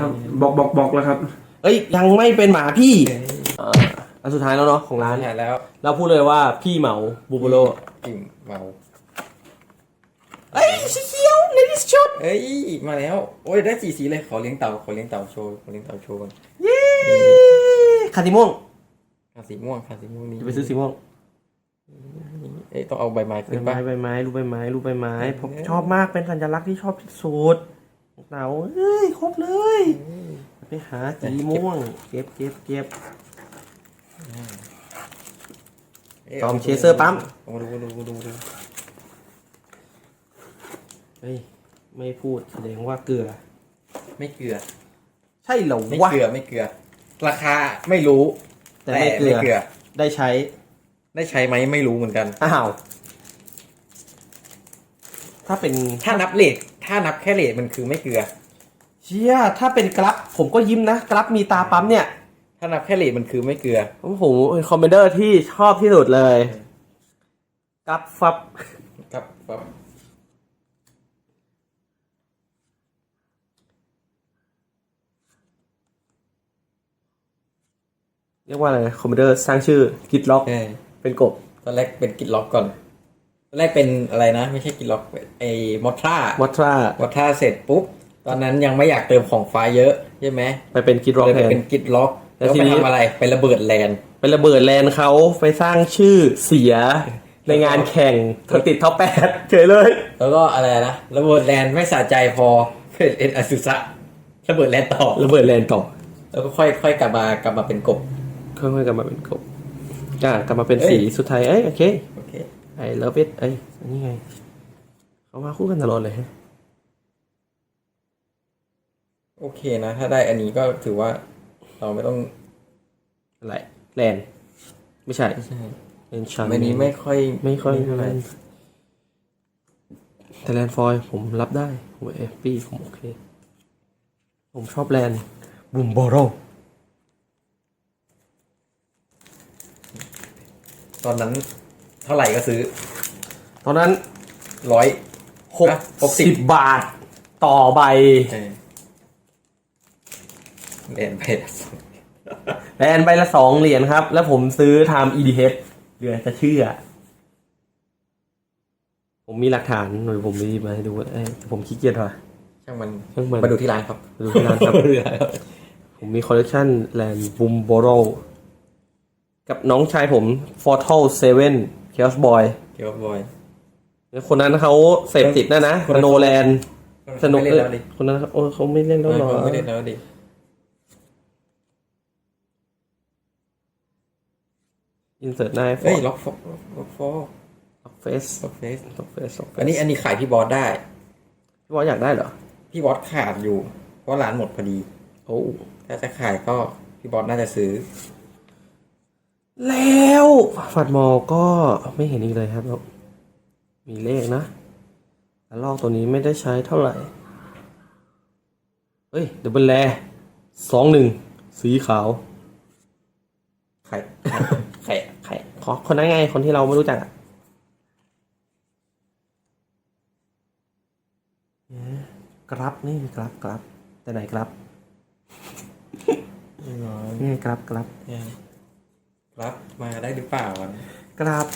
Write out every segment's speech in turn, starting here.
ครับบอกบอกบอกแล้วครับ เอ้ยยังไม่เป็นหมาพี่เอ่ออันสุดท้ายแล้วเนาะของร้านหายแล้ว เราพูดเลยว่าพี่เหมาบูโบโลกิ่งเมาเอ้ยสีเขียวเลดี้ช็อตเอ้ยมาแล้ว โอ้ยได้สีสีเลยขอเลี้ยงเต่าขอเลี้ยงเต่าโชว์ขอเลี้ยงเต่าโชว์ก่อนเย้คาติม่วงขาสีม่วงขาสีม่วงนี้จะไปซื้อสีม่วงเอ้ยต้องเอาใบไม้ใบขึ้นไม้ปะใบไม้รูปใบไม้รูปใบไม้เออผมชอบมากเป็นสัญลักษณ์ที่ชอบที่สุด เต่าเอ้ยครบเลย ไปหาสีม่วง เก็บเก็บเก็บยจอมเชเซอร์ปั๊มเอาดูดูดูดูดูเฮ้ยไม่พูดแสดงว่าเกลือ ไม่เกลือ ใช่เหรอไม่วะ เกลือไม่เกลือ ราคาไม่รู้ แต่ไม่เกลือเกลือได้ใช้ ได้ใช้ไหมไม่รู้เหมือนกัน อ้าว ถ้าเป็นถ้านับเลท ถ้านับแค่เลทมันคือไม่เกลือ เชี่ยถ้าเป็นกรับผมก็ยิ้มนะกรับมีตาปั๊มเนี่ยถ้านับแค่เลทมันคือไม่เกลือผมผมเป็นคอมเมนเดอร์ที่ชอบที่สุดเลยกรับฟับครับครับเรียกว่าอะไรคอมเมนเดอร์สร้างชื่อกิดล็อก ใช่เป็นกบ ตอนแรกเป็นกิดล็อกก่อนตอน แรกเป็นอะไรนะ ไม่ใช่กิดล็อกไอ้มอทรามอทราวัดท่าเสร็จปุ๊บ ตอนนั้นยังไม่อยากเติมของฟ้าเยอะใช่ไหมไปเป็นกิดล็อกเลยแทไปน เป็นกิดล็อกแล้แล้ววทีไปนี้ ทำอะไรไประเบิดแลนด์ ไประเบิดแลนด์เขาไปสร้างชื่อเสียในงานแข่งเธอติดท็อปแปดเฉยเลย แล้วก็อะไรนะระเบิดแลนด์ไม่สะใจพอเป็นอสุสะระเบิดแลนด์ต่อระเบิดแลนด์ต่อแล้วก็ค่อยค่อยกลับมากลับมาเป็นกบ ค่อยๆกลับมาเป็นกบอ่ากลับมาเป็นเอ้ย สีสุดท้ายเอ้ยโอเค โอเค ไอ้เลิฟอิทเอ้ยอันนี้ไง เขามาคู่กันตลอดเลยฮะโอเคนะ ถ้าได้อันนี้ก็ถือว่าเราไม่ต้องอะไรแลนด์ไม่ใช่ไม่ใช่เป็นชันอันนี้ไม่ค่อยไม่ค่อยเท่าไหร่แต่แลนด์ฟอยล์ผมรับได้ ผมเอฟปี้ผมโอเค ผมชอบแลนด์บุมโบโรตอนนั้น เท่าไหร่ก็ซื้อตอนนั้นร้อยหกอะหกสิสิบบบาทต่อใบเรียนไปแลนด์ใบละสองเหรียญครับ แล้วผมซื้อทำ EDH เหลือจะเชื่อ ผมมีหลักฐานหน่อยผมมีมาให้ดูเอ้ยแต่ผมขี้เกียจว่ะ ช่างมันช่างมัน มาดูที่ร้านครับมาดูที่ร้านครับมดูที่ร้านครับ ผมมีคอลเลกชันแลนด์บุมโบโรกับน้องชายผม Fortal 7 Chaos Boy เกี่ยวกับบอย คนนั้นเขาเสพติดนะนะคนนั้นโนแลนด์สนุกไม่เลเล่นยแล้วดิคนนั้นเขาโอ้เขาไม่เล่นแล้วเหรอไม่เล่นแล้วดิอินเสิร์ตหน้าเฮ้ยล็อกฟอกล็อกฟอกเฟสล็อกเฟสเฟสอันนี้อันนี้ขายพี่บอสได้ พี่บอสอยากได้เหรอพี่บอสขาดอยู่ เพราะร้านหมดพอดี โอ้ถ้าจะขายก็พี่บอสน่าจะซื้อแล้ว ฝัดมอก็ไม่เห็นอีกเลยครับแล้วมีเลขนะแล้วลอกตัวนี้ไม่ได้ใช้เท่าไหร่ เฮ้ย เดี๋ยวเบิลแลสองหนึ่งสีขาวขายใคร ใคร ขอคนนั้นไง คนที่เราไม่รู้จักอะเอ๊ะกรับ นี่กรับกรับ แต่ไหนกรับนี่กรับกรับ รับมาได้หรือเปล่าอะกลับ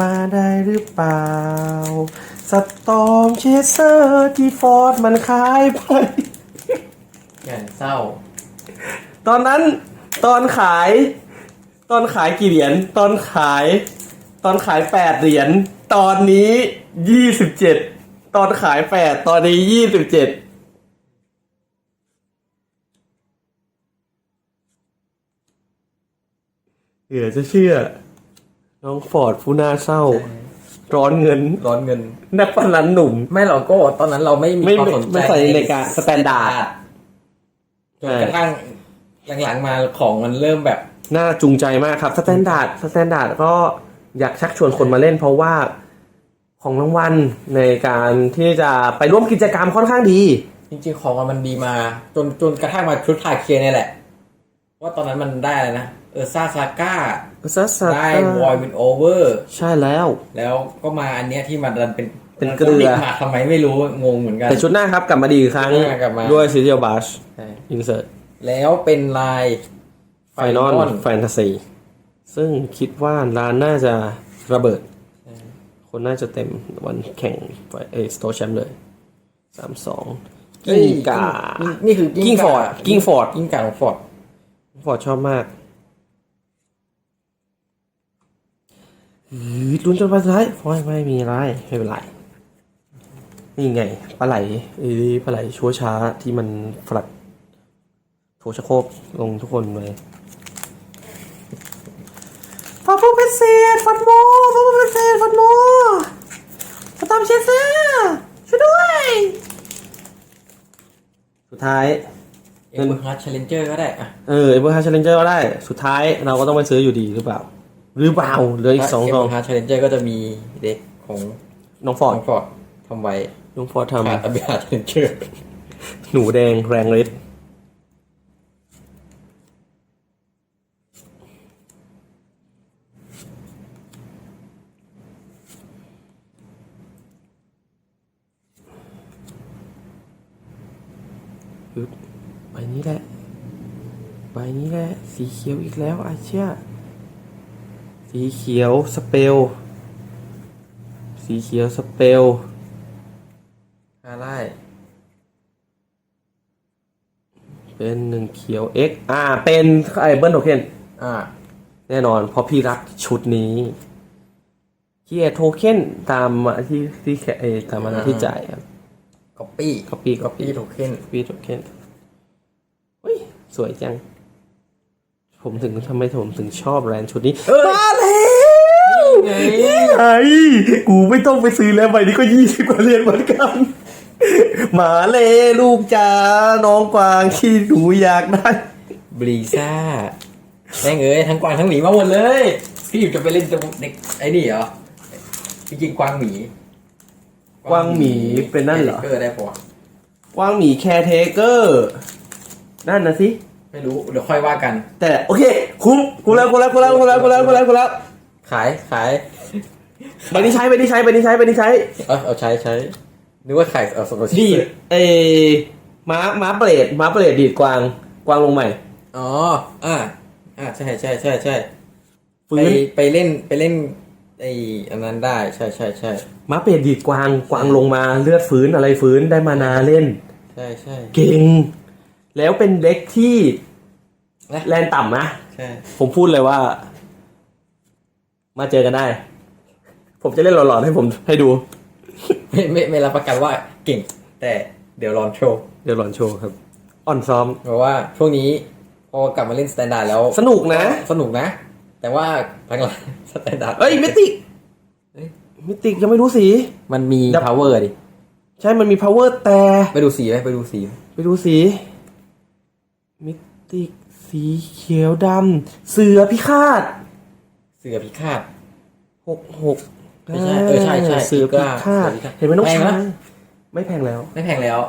มาได้หรือเปล่า สตอมเชสเซอร์ที่ฟอร์ดมันขายไปงานเศร้า ตอนนั้นตอนขาย ตอนขายกี่เหรียญตอนขาย ตอนขายแปดเหรียญตอนนี้ยี่สิบเจ็ดตอนขายแปดตอนนี้ยี่สิบเจ็ด เหลือจะเชื่อ น้องฟอร์ดผู้น่าเศร้า ร้อนเงิน ร้อนเงิน นักพนันหนุ่ม ไม่เราก็ตอนนั้นเราไม่มีไม่ความสนใจไม่ใส่ในการสแตนดาร์ดจนกระทั่งหลังๆมาของมันเริ่มแบบ น่าจูงใจมากครับสแตนดาร์ดสแตนดาร์ดก็อยากชักชวนคนมาเล่นเพราะว่าของรางวัลในการที่จะไปร่วมกิจกรรมค่อนข้างดี จริงๆของมันดีมา จนจนกระทั่งมาชุดทาเคียเนี่ยแหละ ว่าตอนนั้นมันได้อะไรนะเออซาซาก้าซัสซัสได้วอยวินโอเวอร์ใช่แล้ว แล้วก็มาอันเนี้ยที่มันดันเป็นเป็นเกลือมาทำไมไม่รู้งงเหมือนกัน แต่ชุดหน้าครับกลับมาดีอีกครั้งชุดหน้ากลับมาด้วยซีเรียลบัชใช่อินเสิร์ตแล้วเป็นลายไฟนอล Final แฟนตาซีซึ่งคิดว่าร้านน่าจะระเบิด คนน่าจะเต็มวันแข่งเอสโตแชมป์เลยสามสองเอ้ยกิ้งกา นี่คือกิ้งฟอร์ดกิ้งฟอร์ดกิ้งก่าของฟอร์ดฟอร์ดชอบมากอือ ลุ้นจนวันสุดท้ายฟอยไม่มีอะไรไม่เป็นไร นี่ไงปลาไหลไอ้ปลาไหลชั่วช้าที่มันฝลัดโถชะโครกลงทุกคนเลยฟาฟูเป็นเศษฟันโมฟาฟูเป็นเศษฟันโมฟาตามเชสเซอร์ช่วยด้วย สุดท้าย เอ็มเบอร์ฮาร์ดเชลเลนเจอร์ก็ได้อะเออเอเวอร์ฮาร์ชเลนเจอร์ก็ได้ สุดท้ายเราก็ต้องไปซื้ออยู่ดีหรือเปล่า หรือเปล่าเหลืออีกสองเอ็มซอเบองร์ฮาร์ดเชลเลนเจอร์ก็จะมีเด็กของน้องฟอร์ดของฟอร์ดทำไว้น้องฟอร์ดทขาดอเบฮาร์ดเชลเลนเจอร์ำหนูแดงแรงฤทธิ์ปึ๊บใบนี้แหละ ใบนี้แหละ สีเขียวอีกแล้วอาเชีย สีเขียวสเปล สีเขียวสเปลฮาไล่เป็นหนึ่งเขียว X อ่า เป็นไอเบิลโทเค็นอ่า แน่นอนเพราะพี่รักชุดนี้เคียโทเค็นตามมาที่ที่แคเออตามมาที่จ่ายครับก๊อปปี้คัปปี้ก๊อปปี้โทเค็นปี้โทเค็นเฮ้ย สวยจัง ผมถึงทำไมผมถึงชอบแบรนด์ชุดนี้เอ้ยมาแล้วไงไอ้กูไม่ต้องไปซื้อแล้วใบนี้ก็ยี่สิบกว่าเหรียญเหมือนกันหมาเลยลูกจ๋าน้องกวางที่หนูอยากได้บลีซ่าแม่งเอ้ยทั้งกวางทั้งหมีมาหมดเลย พี่อยู่จะไปเล่นตัวเด็กไอ้นี่เหรอจริงๆกวางหมีกวางหมีเป็นนั่นเหรอเกอร์ได้ปะวะกวางหมีแคร์เทเกอร์ นั่นนะสิ ไม่รู้เดี๋ยวค่อยว่ากัน แต่โอเคคุ้มกูแล้วกูแล้วกูแล้วกูแล้วกูแล้วกูแล้วกูแล้วขายขายใบนี้ใช้ใบนี้ใช้ใบนี้ใช้ใบนี้ใช้เออเอาใช้ใช้นึกว่าขายเอาสมมตินี่เอม้าม้าเปรตม้าเปรตดีดกวางกวางลงใหม่อ๋ออ่าอ่าใช่ใช่ใช่ใช่ฟื้ไปนไปเล่นไปเล่นไอ้อันนั้นได้ใช่ใช่ใช่ม้าเปรตดีดกวางกวางลงมาเลือดฟื้นอะไรฟื้นได้มานาเล่น ใช่ใช่เก่ง แล้วเป็นเด็กที่นะแรงต่ำนะ ใช่ ผมพูดเลยว่า มาเจอกันได้ ผมจะเล่นหลอนๆให้ผมให้ดู ไม่ไม่ไม่รับประกันว่าเก่ง แต่เดี๋ยวลองโชว์เดี๋ยวหลอนโชว์ครับ อ่อนซ้อม เพราะว่าช่วงนี้พอกลับมาเล่นสแตนดาร์ดแล้วสนุกนะ สนุกนะ แต่ว่าทางหลังสแตนดาร์ดเอ้ยมิติกเอ้ยมิติกยังไม่รู้สี มันมีดับ power ดิ ใช่มันมี power แต่ ไปดูสีไหมไปดูสีไปดูสี มิติกสีเขียวดำเสือพิฆาตเสือพิฆาตหกหกไม่ใช่เออใช่ใช่เสือพิฆาตเสือพิฆาตเห็นไหมน้องแพงชานะยไม่แพงแล้ว ไม่แพงแล้ว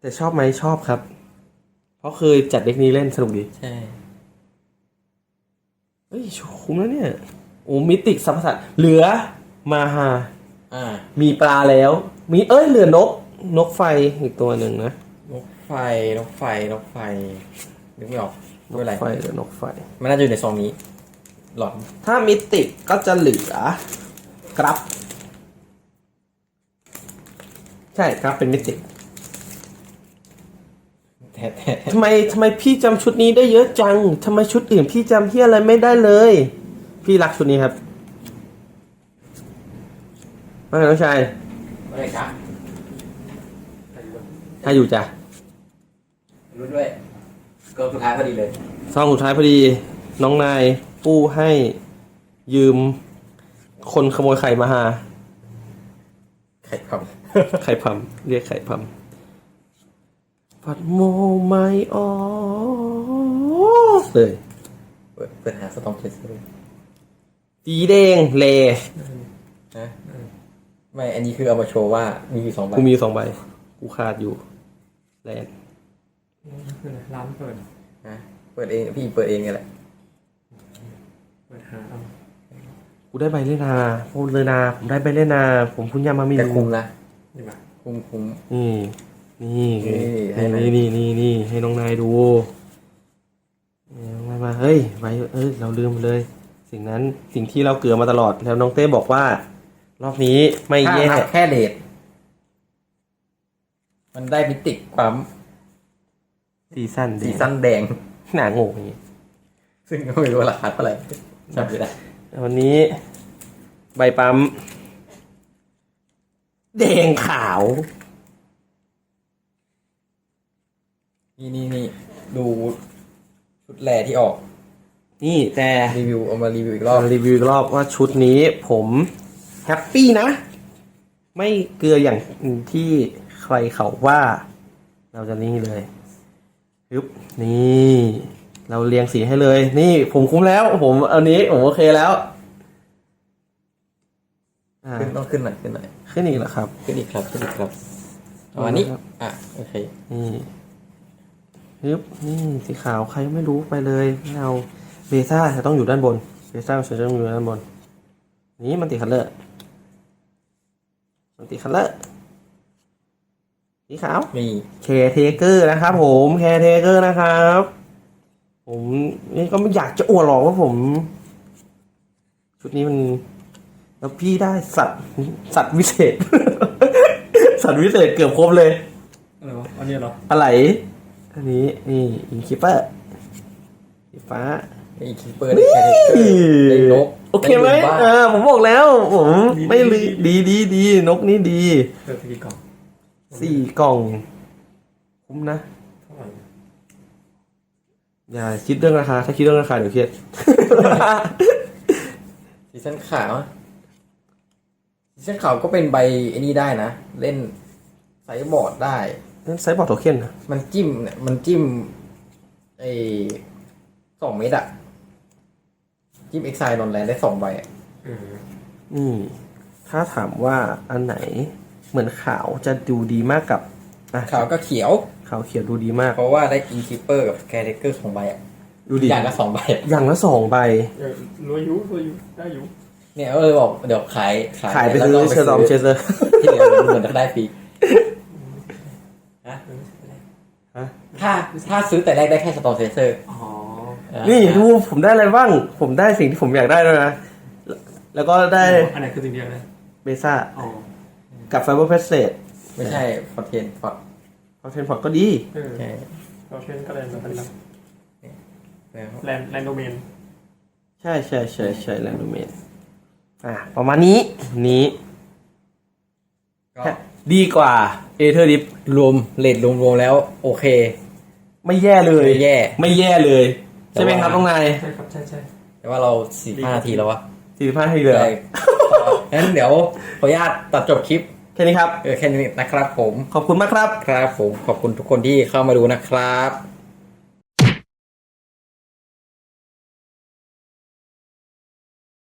แต่ชอบไหมชอบครับ เพราะเคยจัดเด็กนี้เล่นสนุกดี ใช่เฮ้ยคุ้มแล้วเนี่ยโอ้มิติกสัมผัสเหลือมาฮาอ่ามีปลาแล้ว มีเอ้ยเหลือนก นกไฟอีกตัวหนึ่งนะนก ไฟนกไฟนกไฟนึกไม่ออกไม่เป็นไร ไฟเหลือนกไฟ มันน่าจะอยู่ในซองนี้ หลอนถ้ามิติกก็จะเหลือกรับ ใช่ครับเป็นมิติกแต่แต่ทำไมทำไมพี่จำชุดนี้ได้เยอะจังทำไมชุดอื่นพี่จำที่อะไรไม่ได้เลย พี่รักชุดนี้ครับว่าไงน้องชายอะไรครับถ้าอยู่จ้ะ รู้ด้วยเกินสุดท้ายพอดีเลยซองสุดท้ายพอดี น้องนายปู้ให้ยืม คนขโมยไข่มาหา ไข่ครับ ไข่พัมเรียกไข่พัมปัดโมไม่ออกเลยเปิดเปิดหาสตอมเชสเลยสีแดงเลนะไม่ อันนี้คือเอามาโชว์ว่ามีอยู่สองใบกูมีสองใบกูขาดอยู่แลน ร้านเปิดนะเปิดเองพี่เปิดเองไงแหละเปิดหาเอากูได้ใบเล่นนาผมเลยนา ผมได้ใบเล่นนา ผมคุณยามามีแต่คุ้มนะนี่มาคุ้มคุ้มนี่ นี่นี่ให้ไหม นี่นี่นี่นี่ให้น้องนายดูนี่น้องนายมาเฮ้ยไว้เอ้ยเราลืมไปเลย สิ่งนั้นสิ่งที่เราเกือมาตลอดแล้วน้องเต้บอกว่า รอบนี้ไม่ถ้าแย่นับแค่เลทมันได้มิติความ ซีซั่นสีสั้นแดง หนาโงงอย่างงี้ ซึ่งก็ไม่รู้ว่าราคาเท่าไหร่จำไม่ได้วันนี้ ใบปั๊ม แดงขาว นี่นี่นี่ดูชุดแรที่ออก นี่แต่รีวิวเอามารีวิวอีกรรออบบรีวิวอีกรอบว่าชุดนี้ผมแฮปปี้นะ ไม่เกลืออย่างที่ใครเขาว่า เราจะนี่เลย ปึ๊บนี่ เราเรียงสีให้เลย นี่ผมคุ้มแล้ว ผมอันนี้ผมโอเคแล้วอ่าขึ้นต้องขึ้นหน่อยขึ้นหน่อยขึ้นอีกแล้วครับขึ้นอีกครับขึ้นอีกครับประมาณนี้อะโอเคนี่ปึ๊บนี่สีขาวใครไม่รู้ไปเลยไม่เอาเบซ่าจะต้องอยู่ด้านบนเบซ่าจะต้องอยู่ด้านบน นี่มันติคัลเลอร์มันติคัลเลอร์ สีขาวนี่เคเทเกอร์นะครับ ผมแคเทเกอร์นะครับ ผมนี่ก็ไม่อยากจะอวดหรอกว่าผม ชุดนี้มัน แล้วพี่ได้สัตว์สัตว์วิเศษ สัตว์วิเศษเกือบครบเลยอะไรวะอันนี้เหรออะไรอันนี้นี่อินคิปเปอร์สีฟ้านี่คีเปอร์ได้แค่ได้นกโอเคไหมด้บ้างเออผมบอกแล้ว ผมไม่ลืดีดีดีนกนี่ดีเจอกี่กล่อง สี่กล่อง คุ้มนะ เท่าไหร่อย่าคิดเรื่องราคา ถ้าคิดเรื่องราคาเดี๋ยวเครียด ซีซั่นขาวซีซั่นขาวก็เป็นใบไอ้นี่ได้นะ เล่นไซส์บอร์ดได้ นั่นไซส์บอร์ดโทเค็นนะมันจิ้มเนี่ยมันจิ้มไอ้สองเม็ดอะจิ้มเอ็กไซนอนแลนได้สองใบอะเออนี่ ถ้าถามว่าอันไหน เหมือนขาวจะดูดีมากกับอะขาวก็เขียว ขาวเขียวดูดีมาก เพราะว่าได้อินคิปเปอร์กับแคเรเกอร์สองใบอะดูดีอย่างละสองใบอะอย่างละสองใบ เออรวยอยุรวยอยุได้อยุเนี่ยก็เลยบอกเดี๋ยวขายขายไปซื้อแล้วก็เชอร์ตอมเชเซอร์ที่เหลือเหมือนจะได้ฟรีฮะเออไม่เป็นไรถ้าถ้าซื้อแต่แรกได้แค่สตอร์เซเซอร์อ๋อนี่ดูผมได้อะไรบ้าง ผมได้สิ่งที่ผมอยากได้แล้วยนะ แล้วก็ได้ อันไหนคือสิ่งเดียวนะเบซ่าอ๋อ กับไฟเบอร์เพสเซตไม่ใช่ฟอร์เทนฟอร์พอเทนพอร์ตก็ดี เออใช่เราเช่นก็แลนด์แบบนั้นแล้วแลนด์แลนด์โดเมนใช่ใช่ใช่ใช่แลนด์เมนอะประมาณนี้นี้ ก็ดีกว่าเอเธอร์ดิฟรวมเลทรวมๆแล้ว โอเค ไม่แย่เลยไม่แย่ ไม่แย่เลย ใช่ไหมครับแต่ว่าน้องนายใช่ครับใช่ใช่แต่ว่าเราสี่ห้านาทีแล้ววะสี่สิบห้าทีเลยเหรอได้งั้นเดี๋ยวขออนุญาตตัดจบคลิป แค่นี้ครับ เออแค่นี้นะครับผม ขอบคุณมากครับ ครับผมขอบคุณทุกคนที่เข้ามาดูนะครับ